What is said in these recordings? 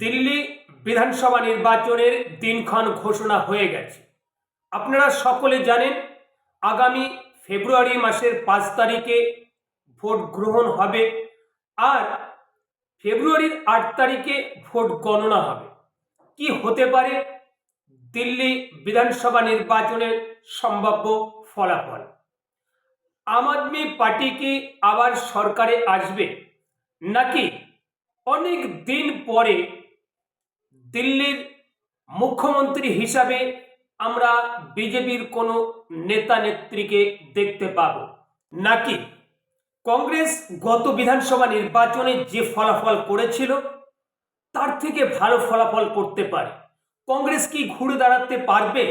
দিল্লি বিধানসভা নির্বাচনের দিনক্ষণ ঘোষণা হয়ে গেছে। আপনারা সকলে জানেন, আগামী ফেব্রুয়ারি মাসের পাঁচ তারিখে ভোট গ্রহণ হবে আর ফেব্রুয়ারির আট তারিখে ভোট গণনা হবে। কি হতে পারে? দিল্লি বিধানসভা নির্বাচনের সম্ভাব্য ফলাফল। আম আদমি পার্টি কি আবার সরকারে আসবে? নাকি অনেক দিন পরে দিল্লির মুখ্যমন্ত্রী হিসাবে আমরা বিজেপির কোনো নেতা নেত্রীকে দেখতে পাব। নাকি কংগ্রেস গত বিধানসভা নির্বাচনে যে ফলাফল করেছিল, তার থেকে ভালো ফলাফল করতে পারে। কংগ্রেস কি ঘুরে দাঁড়াতে পারবে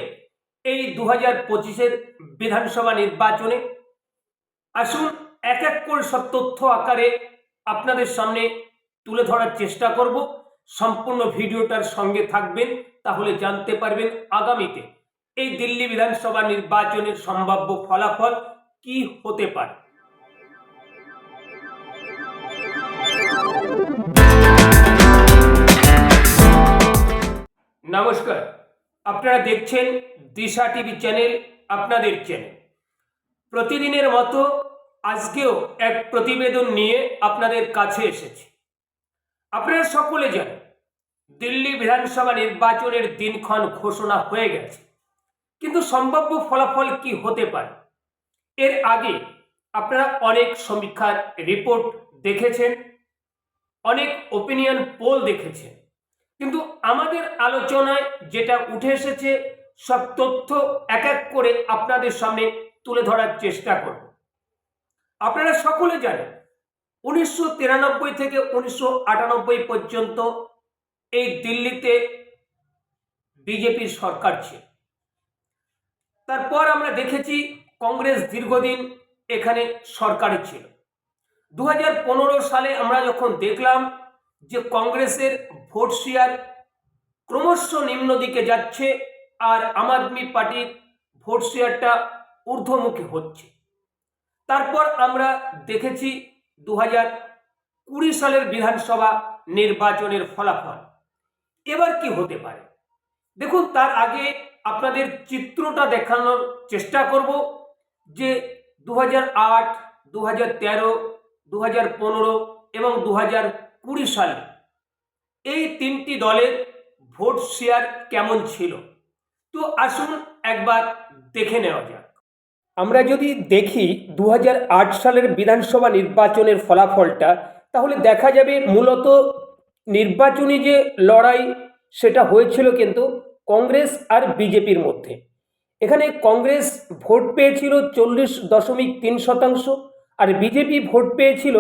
এই দু হাজার পঁচিশের বিধানসভা নির্বাচনে? আসুন এক এক করে সব তথ্য আকারে আপনাদের সামনে তুলে ধরার চেষ্টা করব। সম্পূর্ণ ভিডিওটার সঙ্গে থাকবেন, তাহলে জানতে পারবেন আগামীতে এই দিল্লি বিধানসভা নির্বাচনের সম্ভাব্য ফলাফল কি হতে পারে। নমস্কার, আপনারা দেখছেন দিশা টিভি চ্যানেল, আপনাদের চ্যানেল। প্রতিদিনের মতো আজকেও এক প্রতিবেদন নিয়ে আপনাদের কাছে এসেছি। আপনারা সকলে জানেন, দিল্লি বিধানসভা নির্বাচনের দিনক্ষণ ঘোষণা হয়ে গেছে। কিন্তু সম্ভাব্য ফলাফল কি হতে পারে? এর আগে আপনারা অনেক সমীক্ষার রিপোর্ট দেখেছেন, অনেক ওপিনিয়ন পোল দেখেছেন। কিন্তু আমাদের আলোচনায় যেটা উঠে এসেছে, সব তথ্য এক এক করে আপনাদের সামনে তুলে ধরার চেষ্টা করব। আপনারা সকলে জানেন উনিশশো তিরানব্বই থেকে উনিশশো আটানব্বই পর্যন্ত এই দিল্লিতে বিজেপির সরকার ছিল। তারপর আমরা দেখেছি কংগ্রেস দীর্ঘদিন এখানে সরকারে ছিল। দু হাজার পনেরো সালে আমরা যখন দেখলাম যে কংগ্রেসের ভোট শেয়ার ক্রমশ নিম্ন দিকে যাচ্ছে আর আম আদমি পার্টির ভোট শেয়ারটা ঊর্ধ্বমুখী হচ্ছে। তারপর আমরা দেখেছি দু হাজার কুড়ি সালের বিধানসভা নির্বাচনের ফলাফল। এবার কি হতে পারে? দেখুন, তার আগে আপনাদের চিত্রটা দেখানোর চেষ্টা করব যে দু হাজার আট দু হাজার তেরো দু হাজার পনেরো এবং দু হাজার কুড়ি সালে এই তিনটি দলের ভোট শেয়ার কেমন ছিল? তো আসুন একবার দেখে নেওয়া যাক। আমরা যদি দেখি দু হাজার আট সালের বিধানসভা নির্বাচনের ফলাফলটা, তাহলে দেখা যাবে মূলত নির্বাচনী যে লড়াই, সেটা হয়েছিল কিন্তু কংগ্রেস আর বিজেপির মধ্যে। এখানে কংগ্রেস ভোট পেয়েছিল চল্লিশ দশমিক তিন শতাংশ আর বিজেপি ভোট পেয়েছিল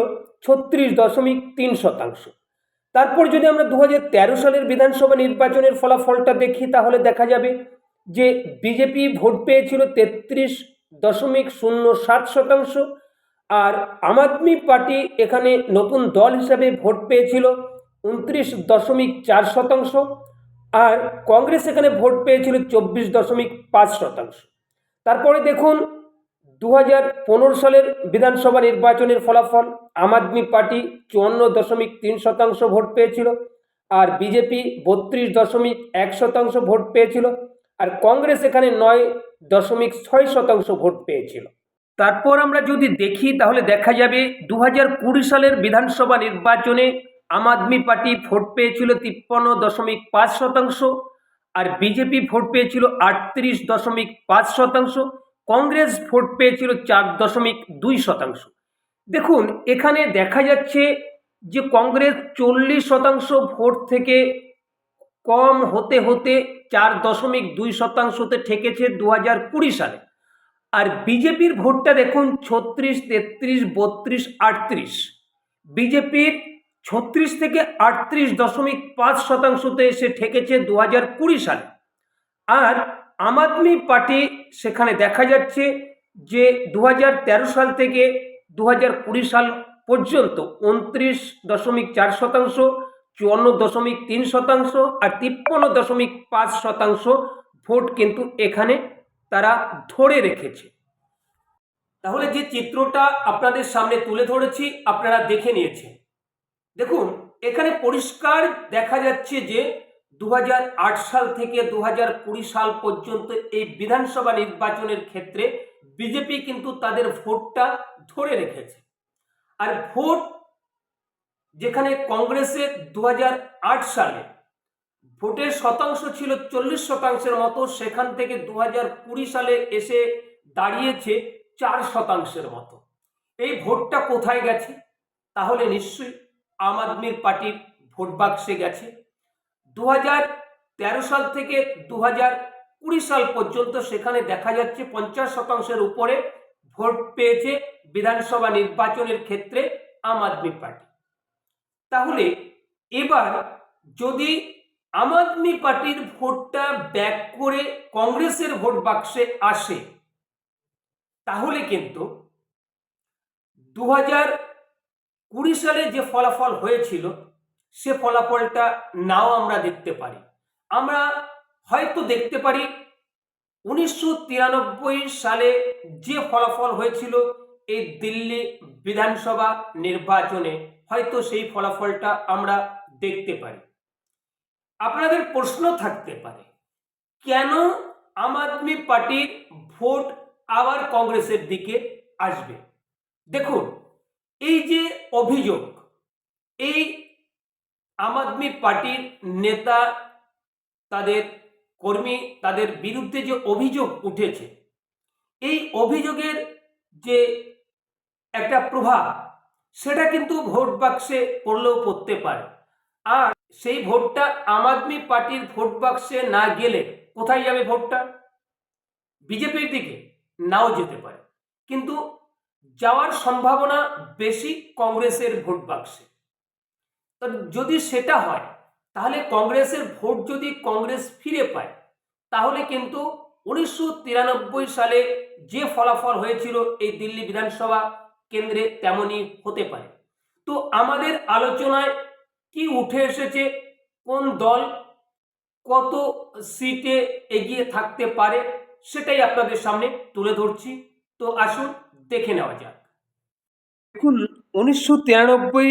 ছত্রিশ দশমিক তিন শতাংশ। তারপর যদি আমরা দু সালের বিধানসভা নির্বাচনের ফলাফলটা দেখি, তাহলে দেখা যাবে যে বিজেপি ভোট পেয়েছিল তেত্রিশ দশমিক শূন্য সাত শতাংশ। আর আম আদমি পার্টি এখানে নতুন দল হিসাবে ভোট পেয়েছিল উনত্রিশ দশমিক চার শতাংশ। আর কংগ্রেস এখানে ভোট পেয়েছিল চব্বিশ দশমিক পাঁচ শতাংশ। তারপরে দেখুন দু হাজার পনেরো সালের বিধানসভা নির্বাচনের ফলাফল, আম আদমি পার্টি চুয়ান্ন দশমিক তিন শতাংশ ভোট পেয়েছিল। আর বিজেপি বত্রিশ দশমিক এক শতাংশ ভোট পেয়েছিল। আর কংগ্রেস এখানে নয় দশমিক ছয় শতাংশ ভোট পেয়েছিল। তারপর আমরা যদি দেখি, তাহলে দেখা যাবে দু হাজার কুড়ি সালের বিধানসভা নির্বাচনে আম আদমি পার্টি ভোট পেয়েছিল তিপ্পান্ন দশমিক পাঁচ শতাংশ আর বিজেপি ভোট পেয়েছিল আটত্রিশ দশমিক পাঁচ শতাংশ, কংগ্রেস ভোট পেয়েছিল চার দশমিক দুই শতাংশ। দেখুন, এখানে দেখা যাচ্ছে যে কংগ্রেস চল্লিশ শতাংশ ভোট থেকে কম হতে হতে চার দশমিক দুই শতাংশতে ঠেকেছে দু হাজার কুড়ি সালে। আর বিজেপির ভোটটা দেখুন, ছত্রিশ, তেত্রিশ, বত্রিশ, আটত্রিশ। বিজেপির ছত্রিশ থেকে আটত্রিশ দশমিক পাঁচ শতাংশতে এসে ঠেকেছে দু হাজার কুড়ি সালে। আর আম আদমি পার্টি সেখানে দেখা যাচ্ছে যে দু হাজার তেরো সাল থেকে দু হাজার কুড়ি সাল পর্যন্ত উনত্রিশ দশমিক চার শতাংশ চুয়ান্ন দশমিক তিন শতাংশ আর তিপ্পান্ন দশমিক পাঁচ শতাংশ ভোট কিন্তু এখানে তারা ধরে রেখেছে। তাহলে যে চিত্রটা আপনাদের সামনে তুলে ধরেছি, আপনারা দেখে নিয়েছেন। দেখুন, এখানে পরিষ্কার দেখা যাচ্ছে যে দু হাজার আট সাল থেকে দু হাজার কুড়ি সাল পর্যন্ত এই বিধানসভা নির্বাচনের ক্ষেত্রে বিজেপি কিন্তু তাদের ভোটটা ধরে রেখেছে। আর ভোট যেখানে কংগ্রেসের দু হাজার আট সালে ভোটের শতাংশ ছিল চল্লিশ শতাংশের মতো, সেখান থেকে দু হাজার কুড়ি সালে এসে দাঁড়িয়েছে চার শতাংশের মতো। এই ভোটটা কোথায় গেছে? তাহলে নিশ্চয়ই আম আদমির পার্টির ভোট বাক্সে গেছে। দু তেরো সাল থেকে দু কুড়ি সাল পর্যন্ত সেখানে দেখা যাচ্ছে পঞ্চাশ শতাংশের উপরে ভোট পেয়েছে বিধানসভা নির্বাচনের ক্ষেত্রে আম আদমি পার্টি। তাহলে এবার যদি আম আদমি পার্টির ভোটটা ব্যাক করে কংগ্রেসের ভোট বাক্সে আসে, তাহলে কিন্তু দু হাজার কুড়ি সালে যে ফলাফল হয়েছিল, সে ফলাফলটা নাও আমরা দেখতে পারি। আমরা হয়তো দেখতে পারি উনিশশো তিরানব্বই সালে যে ফলাফল হয়েছিল, এই দিল্লি বিধানসভা নির্বাচনে হয়তো সেই ফলাফলটা আমরা দেখতে পারি। আপনাদের প্রশ্ন থাকতে পারে, কেন আম আদমি পার্টির ভোট আবার কংগ্রেসের দিকে আসবে? দেখুন, এই যে অভিযোগ, এই আম আদমি পার্টির নেতা, তাদের কর্মী, তাদের বিরুদ্ধে যে অভিযোগ উঠেছে, এই অভিযোগের যে একটা প্রভাব সেটা কিন্তু ভোট বাক্সে পড়লেও পড়তে পারে। আর সেই ভোটটা আম আদমি পার্টির ভোট বাক্সে না গেলে কোথায় যাবে ভোটটা? বিজেপির দিকে নাও যেতে পারে। কিন্তু যাওয়ার সম্ভাবনা বেশি কংগ্রেসের ভোট বাক্সে যদি সেটা হয়, তাহলে কংগ্রেসের ভোট যদি কংগ্রেস ফিরে পায়, তাহলে কিন্তু উনিশশো তিরানব্বই সালে যে ফলাফল হয়েছিল এই দিল্লি বিধানসভা কেন্দ্রে তেমনই হতে পারে। তো আমাদের আলোচনায় কি উঠে এসেছে? কোন দল কত সিটে এগিয়ে থাকতে পারে? সেটাই আপনাদের সামনে তুলে ধরছি। তো আসুন দেখে নেওয়া যাক। দেখুন, উনিশশো তিরানব্বই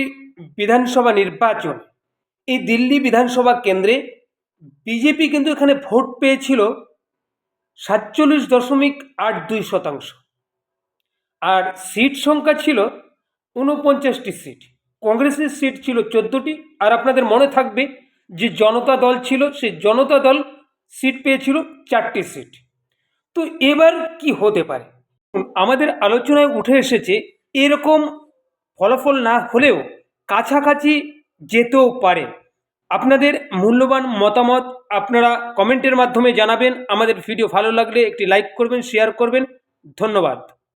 বিধানসভা নির্বাচন, এই দিল্লি বিধানসভা কেন্দ্রে বিজেপি কিন্তু এখানে ভোট পেয়েছিল সাতচল্লিশ দশমিক আট দুই শতাংশ। আর সিট সংখ্যা ছিল ঊনপঞ্চাশটি সিট কংগ্রেসের সিট ছিল চোদ্দোটি। আর আপনাদের মনে থাকবে যে জনতা দল ছিল, সেই জনতা দল সিট পেয়েছিল চারটি সিট তো এবার কি হতে পারে? আমাদের আলোচনায় উঠে এসেছে এরকম ফলাফল না হলেও কাছাকাছি যেতেও পারে। আপনাদের মূল্যবান মতামত আপনারা কমেন্টের মাধ্যমে জানাবেন। আমাদের ভিডিও ভালো লাগলে একটি লাইক করবেন শেয়ার করবেন। ধন্যবাদ।